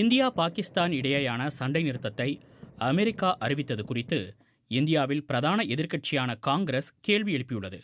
India Pakistan இடையேயான சண்டை நிறுத்தத்தை அமெரிக்கா அறிவித்தது குறித்து இந்தியாவில் பிரதான எதிர்க்கட்சியான காங்கிரஸ் கேள்வி எழுப்பியுள்ளது.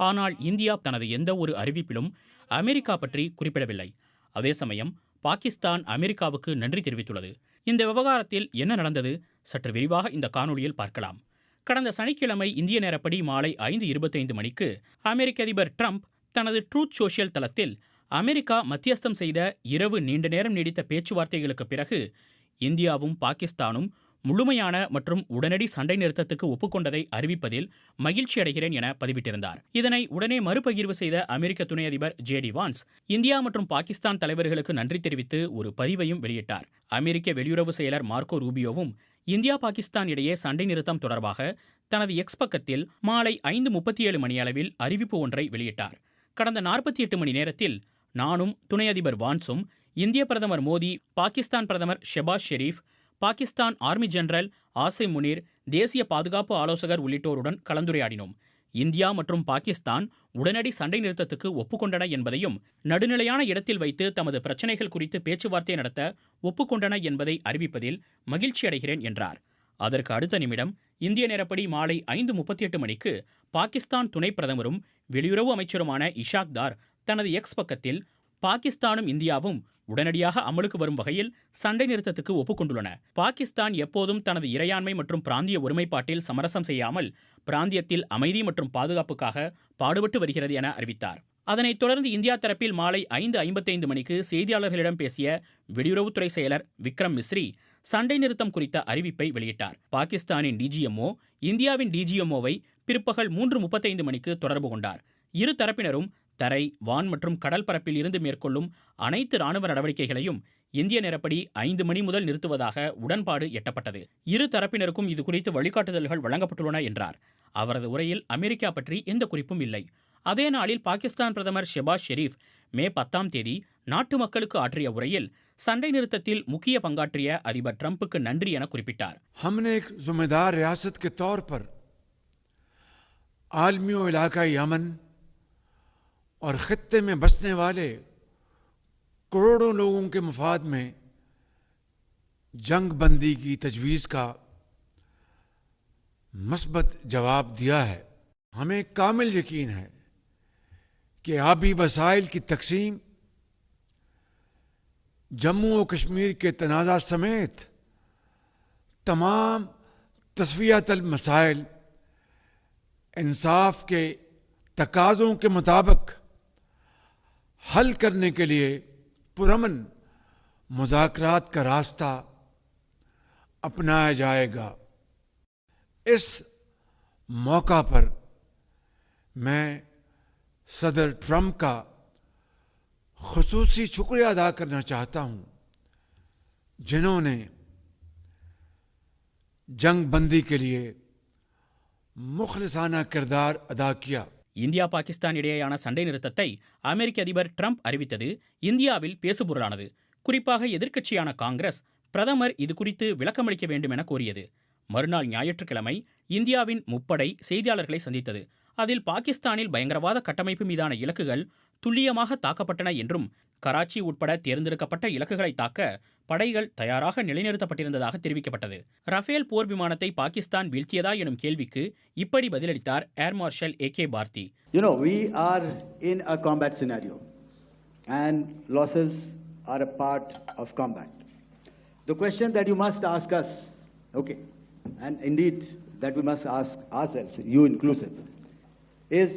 ஆனால் இந்தியா தனது எந்த ஒரு அறிவிப்பிலும் அமெரிக்கா பற்றி குறிப்பிடவில்லை. அதே சமயம் பாகிஸ்தான் அமெரிக்காவுக்கு நன்றி தெரிவித்துள்ளது. இந்த விவகாரத்தில் என்ன நடந்தது? சற்று விரிவாக இந்த காணொளியில் பார்க்கலாம். கடந்த சனிக்கிழமை இந்திய நேரப்படி மாலை ஐந்து இருபத்தைந்து மணிக்கு அமெரிக்க அதிபர் ட்ரம்ப் தனது ட்ரூத் சோஷியல் தளத்தில் அமெரிக்கா மத்தியஸ்தம் செய்த இரவு நீண்ட நேரம் நீடித்த பேச்சுவார்த்தைகளுக்கு பிறகு இந்தியாவும் பாகிஸ்தானும் முழுமையான மற்றும் உடனடி சண்டை நிறுத்தத்துக்கு ஒப்புக்கொண்டதை அறிவிப்பதில் மகிழ்ச்சி அடைகிறேன் என பதிவிட்டிருந்தார். இதனை உடனே மறுபகிர்வு செய்த அமெரிக்க துணை அதிபர் ஜே டி வான்ஸ் இந்தியா மற்றும் பாகிஸ்தான் தலைவர்களுக்கு நன்றி தெரிவித்து ஒரு பதிவையும் வெளியிட்டார். அமெரிக்க வெளியுறவு செயலர் மார்க்கோ ரூபியோவும் இந்தியா பாகிஸ்தான் இடையே சண்டை நிறுத்தம் தொடர்பாக தனது எக்ஸ் பக்கத்தில் மாலை ஐந்து முப்பத்தி ஏழு மணியளவில் அறிவிப்பு ஒன்றை வெளியிட்டார். கடந்த நாற்பத்தி எட்டு மணி நேரத்தில் நானும் துணை அதிபர் வான்சும் இந்திய பிரதமர் மோடி பாகிஸ்தான் பிரதமர் ஷெபாஸ் ஷெரீப் பாகிஸ்தான் ஆர்மி ஜெனரல் ஆசிம் முனீர் தேசிய பாதுகாப்பு ஆலோசகர் உள்ளிட்டோருடன் கலந்துரையாடினோம். இந்தியா மற்றும் பாகிஸ்தான் உடனடி சண்டை நிறுத்தத்துக்கு ஒப்புக்கொண்டன என்பதையும் நடுநிலையான இடத்தில் வைத்து தமது பிரச்சினைகள் குறித்து பேச்சுவார்த்தை நடத்த ஒப்புக்கொண்டன என்பதை அறிவிப்பதில் மகிழ்ச்சி அடைகிறேன் என்றார். அதற்கு அடுத்த நிமிடம் இந்திய நேரப்படி மாலை ஐந்து முப்பத்தி எட்டு மணிக்கு பாகிஸ்தான் துணை பிரதமரும் வெளியுறவு அமைச்சருமான இஷாக் தார் தனது எக்ஸ் பக்கத்தில் பாகிஸ்தானும் இந்தியாவும் உடனடியாக அமலுக்கு வரும் வகையில் சண்டை நிறுத்தத்துக்கு ஒப்புக்கொண்டுள்ளன. பாகிஸ்தான் எப்போதும் தனது இறையாண்மை மற்றும் பிராந்திய ஒருமைப்பாட்டில் சமரசம் செய்யாமல் பிராந்தியத்தில் அமைதி மற்றும் பாதுகாப்புக்காக பாடுபட்டு வருகிறது என அறிவித்தார். அதனைத் தொடர்ந்து இந்தியா தரப்பில் மாலை ஐந்து ஐம்பத்தைந்து மணிக்கு செய்தியாளர்களிடம் பேசிய வெளியுறவுத்துறை செயலர் விக்ரம் மிஸ்ரி சண்டை நிறுத்தம் குறித்த அறிவிப்பை வெளியிட்டார். பாகிஸ்தானின் டிஜிஎம்ஓ இந்தியாவின் டிஜிஎம்ஓவை பிற்பகல் மூன்று முப்பத்தைந்து மணிக்கு தொடர்பு கொண்டார். இரு தரப்பினரும் தரை வான் மற்றும் கடல் பரப்பில் இருந்து மேற்கொள்ளும் அனைத்து ராணுவ நடவடிக்கைகளையும் இந்திய நேரப்படி ஐந்து மணி முதல் நிறுத்துவதாக உடன்பாடு எட்டப்பட்டது இரு தரப்பினருக்கும் இது குறித்து வழிகாட்டுதல்கள் வழங்கப்பட்டுள்ளன என்றார் அவரது உரையில் அமெரிக்கா பற்றி எந்த குறிப்பும் இல்லை அதே நாளில் பாகிஸ்தான் பிரதமர் ஷெபாஸ் ஷெரீப் மே பத்தாம் தேதி நாட்டு மக்களுக்கு ஆற்றிய உரையில் சண்டை நிறுத்தத்தில் முக்கிய பங்காற்றிய அதிபர் ட்ரம்புக்கு நன்றி என குறிப்பிட்டார் हमने एक जिम्मेदार रियासत के तौर पर आलमी और इलाकाई अमन और खत्े में बसने वाले करोड़ों लोगों के मफाद में जंग बंदी की तजवीज़ का मस्बत जवाब दिया है। हमें कामिल यकीन है कि आबी वसाइल की तकसीम जम्मू और कश्मीर के तनाज़ा समेत तमाम तस्वियातल मसाइल, इंसाफ के तकाज़ों के मुताबिक हल करने के लिए पुरमन मुजाकरात का रास्ता अपनाया जाएगा। इस मौका पर मैं सदर ट्रंप का खसूसी शुक्रिया अदा करना चाहता हूँ, जिन्होंने जंग बंदी के लिए मुखलसाना किरदार अदा किया। இந்தியா பாகிஸ்தான் இடையேயான சண்டை நிறுத்தத்தை அமெரிக்க அதிபர் ட்ரம்ப் அறிவித்தது இந்தியாவில் பேசுபொருளானது. குறிப்பாக எதிர்க்கட்சியான காங்கிரஸ் பிரதமர் இது குறித்து விளக்கமளிக்க வேண்டும் என கோரியது. மறுநாள் ஞாயிற்றுக்கிழமை இந்தியாவின் முப்படை செய்தியாளர்களை சந்தித்தது. அதில் பாகிஸ்தானில் பயங்கரவாத கட்டமைப்பு மீதான இலக்குகள் துல்லியமாக தாக்கப்பட்டன என்றும் கராச்சி உட்பட தேர்ந்தெடுக்கப்பட்ட இலக்குகளை தாக்க படைகள் தயாராக நிலைநிறுத்தப்பட்டிருந்ததாக தெரிவிக்கப்பட்டது ரஃபேல் போர் விமானத்தை பாகிஸ்தான் வீழ்த்தியதா எனும் கேள்விக்கு இப்படி பதிலளித்தார் air marshal A K Bharti You know, we are in a combat scenario, and losses are a part of combat. The question that you must ask us, okay, and indeed that we must ask ourselves, you inclusive, is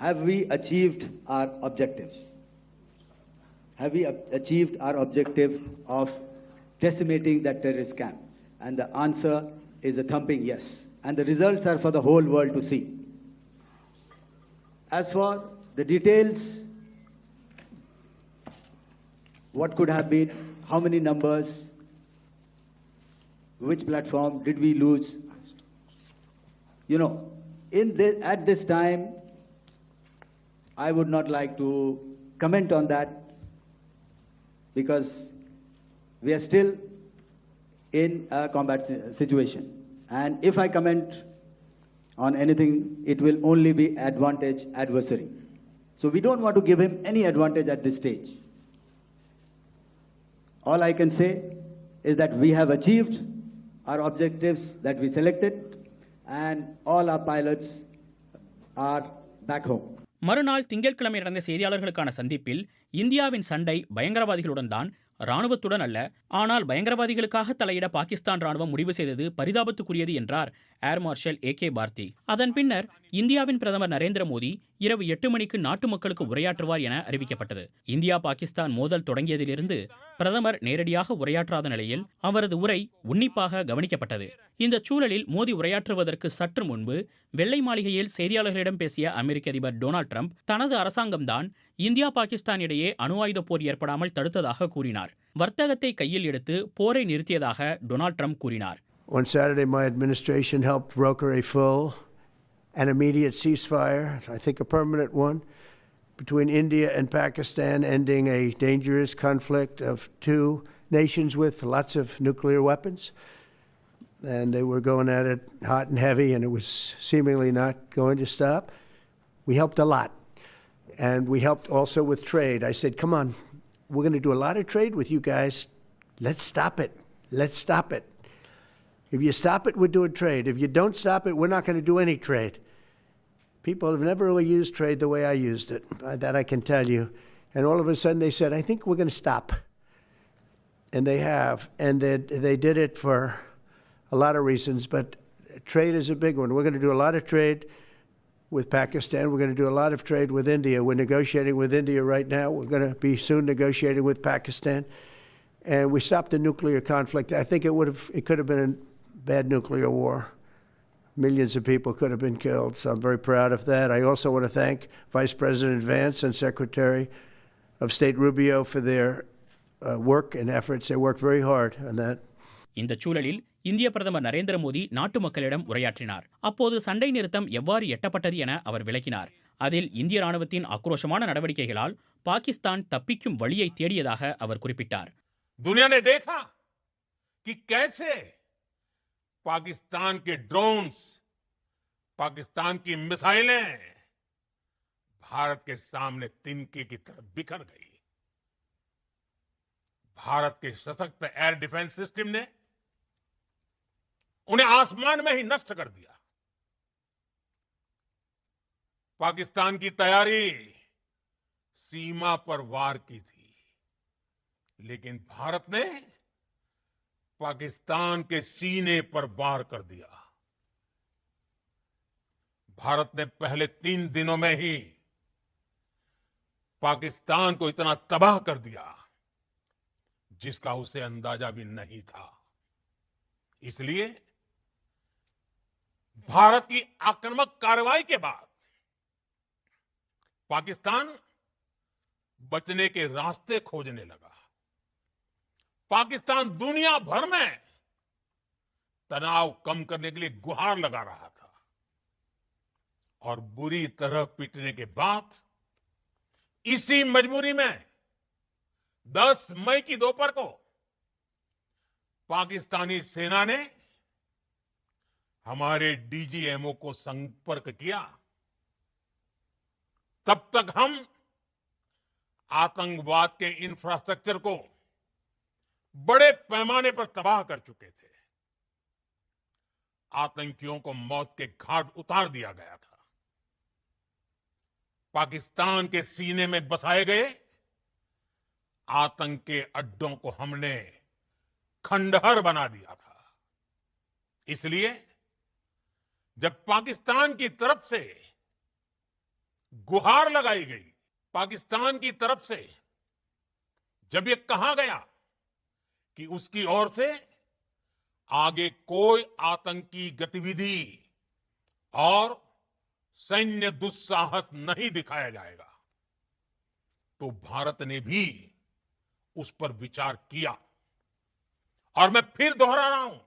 have we achieved our objectives? Have we achieved our objective of decimating that terrorist camp? And the answer is a thumping yes. And the results are for the whole world to see. As for the details, what could have been, how many numbers, which platform did we lose? You know, in at this time, I would not like to comment on that because we are still in a combat situation. And if I comment on anything, it will only be advantage adversary. So we don't want to give him any advantage at this stage. All I can say is that we have achieved our objectives that we selected and all our pilots are back home. மறுநாள் திங்கட்கிழமை நடந்த செய்தியாளர்களுக்கான சந்திப்பில் இந்தியாவின் சண்டை பயங்கரவாதிகளுடன் தான் ராணுவத்துடன் அல்ல ஆனால் பயங்கரவாதிகளுக்காக தலையிட பாகிஸ்தான் ராணுவம் முடிவு செய்தது பரிதாபத்துக்குரியது என்றார் ஏர் மார்ஷல் ஏ கே பார்த்தி அதன் பின்னர் இந்தியாவின் பிரதமர் நரேந்திர மோடி இரவு எட்டு மணிக்கு நாட்டு மக்களுக்கு உரையாற்றுவார் என அறிவிக்கப்பட்டது. இந்தியா பாகிஸ்தான் மோதல் தொடங்கியதிலிருந்து பிரதமர் நேரடியாக உரையாற்றாத நிலையில் அவரது உரை உன்னிப்பாக கவனிக்கப்பட்டது. இந்த சூழலில் மோடி உரையாற்றுவதற்கு சற்று முன்பு வெள்ளை மாளிகையில் செய்தியாளர்களிடம் பேசிய அமெரிக்க அதிபர் டொனால்ட் ட்ரம்ப் தனது அரசாங்கம்தான் இந்தியா பாகிஸ்தான் இடையே அணு ஆயுத போர் ஏற்படாமல் தடுத்ததாக கூறினார். வர்த்தகத்தை கையில் எடுத்து போரை நிறுத்தியதாக டொனால்ட் ட்ரம்ப் கூறினார். On Saturday, my administration helped broker a full and immediate ceasefire, I think a permanent one, between India and Pakistan, ending a dangerous conflict of two nations with lots of nuclear weapons. And they were going at it hot and heavy, and it was seemingly not going to stop. We helped a lot. And we helped also with trade. I said, come on, we're going to do a lot of trade with you guys. Let's stop it. Let's stop it. If you stop it, we're doing trade. If you don't stop it, we're not going to do any trade. People have never really used trade the way I used it. Uh, That I can tell you. And all of a sudden they said, I think we're going to stop. And they have. And they, they did it for a lot of reasons, but trade is a big one. We're going to do a lot of trade with Pakistan. We're going to do a lot of trade with India. We're negotiating with India right now. We're going to be soon negotiating with Pakistan. And we stopped the nuclear conflict. I think it would have, it could have been a bad nuclear war. Millions of people could have been killed. So I'm very proud of that. I also want to thank Vice President Vance and Secretary of State Rubio for their uh, work and efforts. They worked very hard on that. இந்த சூழலில் இந்திய பிரதமர் நரேந்திர மோடி நாட்டு மக்களிடம் உரையாற்றினார் அப்போது சண்டை நிறுத்தம் எவ்வாறு எட்டப்பட்டது என அவர் விளக்கினார் அதில் இந்திய ராணுவத்தின் ஆக்ரோஷமான நடவடிக்கைகளால் பாகிஸ்தான் தப்பிக்கும் வழியை தேடியதாக அவர் குறிப்பிட்டார் पाकिस्तान के ड्रोन्स, पाकिस्तान की मिसाइलें भारत के सामने तिनके की तरह बिखर गई। भारत के सशक्त एयर डिफेंस सिस्टम ने उन्हें आसमान में ही नष्ट कर दिया। पाकिस्तान की तैयारी सीमा पर वार की थी, लेकिन भारत ने पाकिस्तान के सीने पर वार कर दिया। भारत ने पहले तीन दिनों में ही पाकिस्तान को इतना तबाह कर दिया, जिसका उसे अंदाज़ा भी नहीं था। इसलिए भारत की आक्रामक कार्रवाई के बाद पाकिस्तान बचने के रास्ते खोजने लगा। पाकिस्तान दुनिया भर में तनाव कम करने के लिए गुहार लगा रहा था। और बुरी तरह पीटने के बाद इसी मजबूरी में 10 मई की दोपहर को पाकिस्तानी सेना ने हमारे डीजीएमओ को संपर्क किया। तब तक हम आतंकवाद के इंफ्रास्ट्रक्चर को बड़े पैमाने पर तबाह कर चुके थे। आतंकियों को मौत के घाट उतार दिया गया था। पाकिस्तान के सीने में बसाए गए आतंक के अड्डों को हमने खंडहर बना दिया था। इसलिए जब पाकिस्तान की तरफ़ से गुहार लगाई गई, पाकिस्तान की तरफ़ से जब ये कहा गया कि उसकी ओर से आगे कोई आतंकी गतिविधि और सैन्य दुस्साहस नहीं दिखाया जाएगा। तो भारत ने भी उस पर विचार किया। और मैं फिर दोहरा रहा हूँ,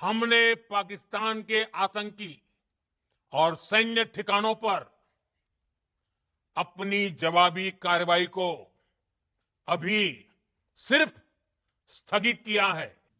हमने पाकिस्तान के आतंकी और सैन्य ठिकानों पर अपनी जवाबी कार्रवाई को अभी சிரிப்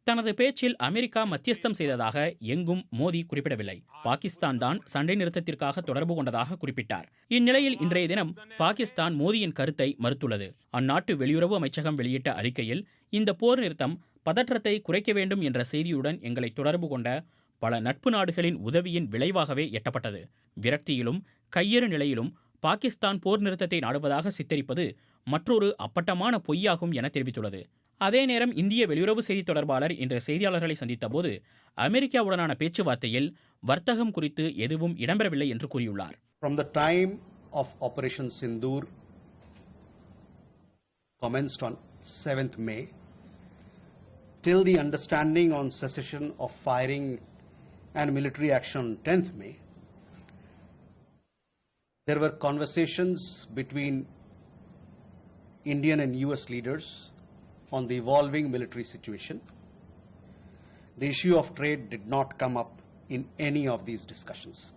தனது பேச்சில் அமெரிக்கா மத்தியஸ்தம் செய்ததாக எங்கும் மோடி குறிப்பிடவில்லை. பாகிஸ்தான் தான் சண்டை நிறுத்தத்திற்காக தொடர்பு கொண்டதாக குறிப்பிட்டார். இந்நிலையில் இன்றைய தினம் பாகிஸ்தான் மோடியின் கருத்தை மறுத்துள்ளது. அந்நாட்டு வெளியுறவு அமைச்சகம் வெளியிட்ட அறிக்கையில் இந்த போர் நிறுத்தம் பதற்றத்தை குறைக்க வேண்டும் என்ற செய்தியுடன் எங்களை தொடர்பு கொண்ட பல நட்பு நாடுகளின் உதவியின் விளைவாகவே எட்டப்பட்டது. விரக்தியிலும் கையெறு நிலையிலும் பாகிஸ்தான் போர் நிறுத்தத்தை நாடுவதாக சித்தரிப்பது மற்றொரு அப்பட்டமான பொய்யாகும் என தெரிவித்துள்ளது. அதே நேரம் இந்திய வெளியுறவு செய்தி தொடர்பாளர் இன்று செய்தியாளர்களை சந்தித்தபோது அமெரிக்காவுடனான பேச்சுவார்த்தையில் வர்த்தகம் குறித்து எதுவும் இடம்பெறவில்லை என்று கூறியுள்ளார். From the time of Operation Sindoor commenced on 7th May till the understanding on cessation of firing and military action on 10th May, there were conversations between Indian and US leaders on the evolving military situation. The issue of trade did not come up in any of these discussions.